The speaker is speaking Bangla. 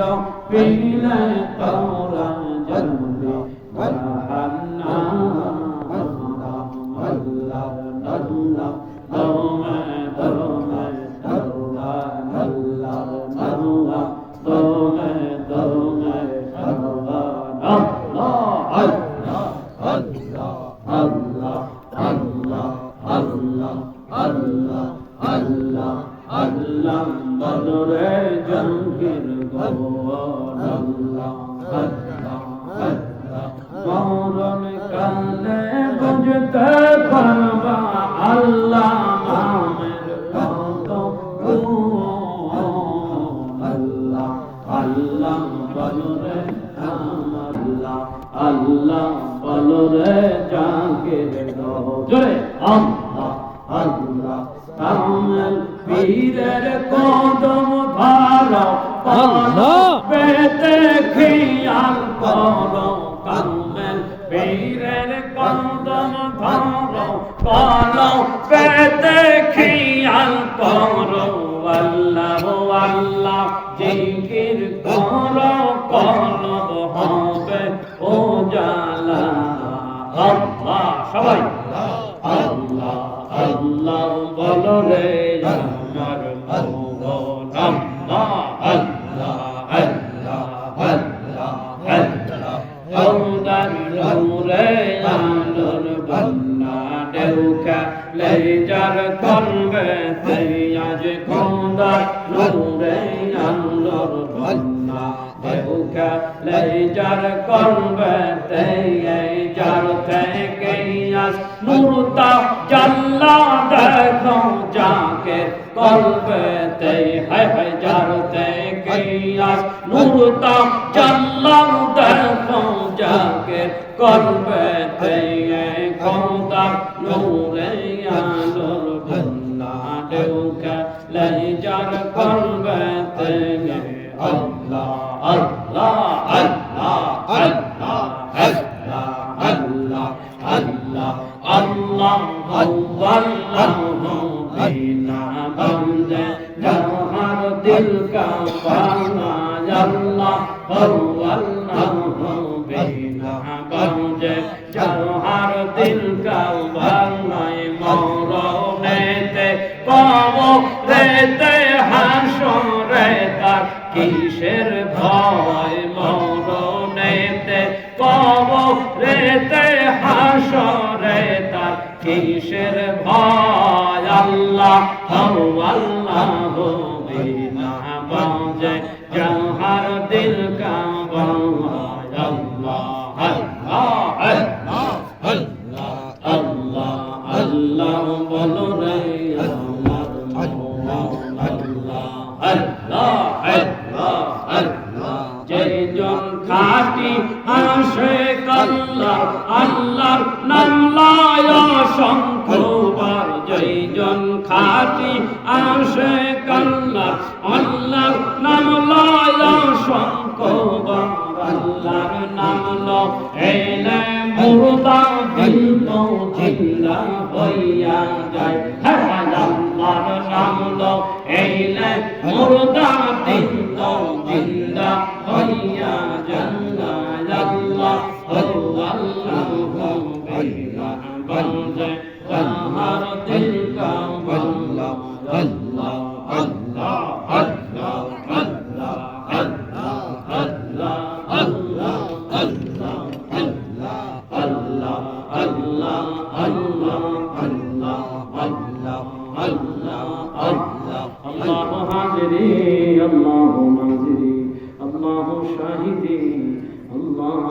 যাও পেইলে তোরা জন্মে আল্লাহ আল্লাহ আল্লাহ আল্লাহ আল্লাহ আল্লাহ আল্লাহ বদরে জঙ্গির গোবর আল্লাহ আল্লাহ আল্লাহ মরণ কালে বুঝতে পারবা আল্লাহ নামের কত আল্লাহ আল্লাহ, বলরে আল্লাহ আল্লাহ, বলরে জাগির জোরে আল্লাহ আল্লাহ কামেল পীরের কদম ধারা আল্লাহ। পেতে খিয়াল করো। কামেল পীরের কদম ধারা কলম পেতে খিয়াল করো। আল্লাহ আল্লাহ জিকির করো। কলব হবে ও জালা সবাই। আল্লাহ আল্লাহ বলো রে আমার আল্লাহ আল্লাহ আল্লাহ আল্লাহ আল্লাহ সৌদার নূরে আলোর বন্যা দেউকা লেজার করবে আজ খোদার নূরে আলোর বন্যা দেউকা লেজার করবে যার থেকে নাস নুরতা জাল্লা দেখো যাকে কল্পেতে হায় হায় জারতে কিয়াস নুরতা জাল্লা দেখো যাকে কল্পেতে খোদা নূরে আলোর বন্না দেউকা লাই জার কল দিল কামানা আল্লাহ হউ আল্লাহ হউ বেলা গঞ্জে জলহার দিল কামানায় মরনেতে পাব রেতে হাসরে তার কিসের ভয় মরনেতে পাব রেতে হাসরে তার কিসের ভয় আল্লাহ? হউ আল্লাহ হউ بن جائے جوہر دل کا بنگلہ اللہ اللہ اللہ اللہ اللہ اللہ بولو رہے اللہ আল্লাহ যেজন খাটি আসে কল্লাহ আল্লাহর নাম লয় শঙ্খবার যেজন খাটি আসে কল্লাহ আল্লাহর নাম লয় শঙ্খবার আল্লাহর নাম লয় নাম লয় মুর্দা দিল তো জিন্দা হইয়া জান্না আল্লাহ ও আল্লাহ বিনা বন্দে তাহার দিল কা বল্লাহ আল্লাহ আল্লাহ আল্লাহ আল্লাহ আল্লাহ আল্লাহ আল্লাহ আল্লাহ আল্লাহ আল্লাহ আল্লাহ আল্লাহ আল্লাহ আল্লাহ আল্লাহ আল্লাহ হাজিরি আল্লাহ মাজিরি আল্লাহ শাহিদি আল্লাহ